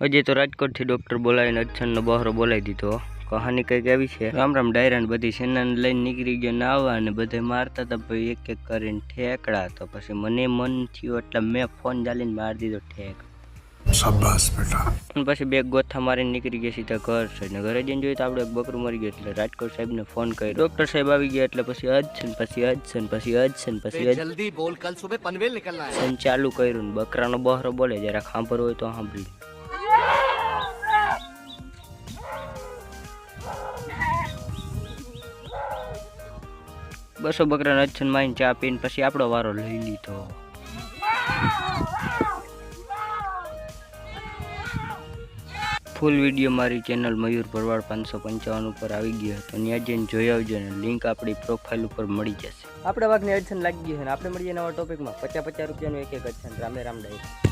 હજી તો રાજકોટથી ડૉક્ટર બોલાવીને અચ્છનનો બહારો બોલાવી દીધો. કહાની કંઈક આવી છે. રામ રામ ડાયરાને બધી સેનાને લઈને નીકળી ગયો નાવા અને બધે મારતા હતા ભાઈ એક એક કરીને ઠેકડા તો પછી મને મન થયું એટલે મેં ફોન ચાલીને મારી દીધો ઠેક. પછી બે ગોથા મારીને નીકળી ગયા સીધા ઘર છે ને ઘરે જઈને જોઈએ તો આપણે એક બકરું મરી ગયો એટલે રાજકોટ સાહેબને ફોન કર્યો. ડોક્ટર સાહેબ આવી ગયા એટલે પછી હજ છે પછી હજ છે પછી હજ છે પછી જલ્દી બોલ કાલ સુબહ પનવેલ નીકળના ચાલુ કર્યું ને બકરાનો બહારો બોલે જરા ખાંભર હોય તો સાંભળી બસો બકરા અચ્છન માઈને ચા પીને પછી આપણો વારો લઈ લીધો. ફૂલ વીડિયો મારી ચેનલ મયુર ભરવાડ પાંચસો પંચાવન ઉપર આવી ગયો હતો. ત્યાં જઈને જોઈ આવજો ને લિંક આપણી પ્રોફાઇલ ઉપર મળી જશે. આપણે વાઘની અડચણ લાગી ગઈ છે આપણે મળીએ નવા ટોપિકમાં પચાસ પચાસ રૂપિયાનું એક એક અડચણ રામે રામ ડાયરી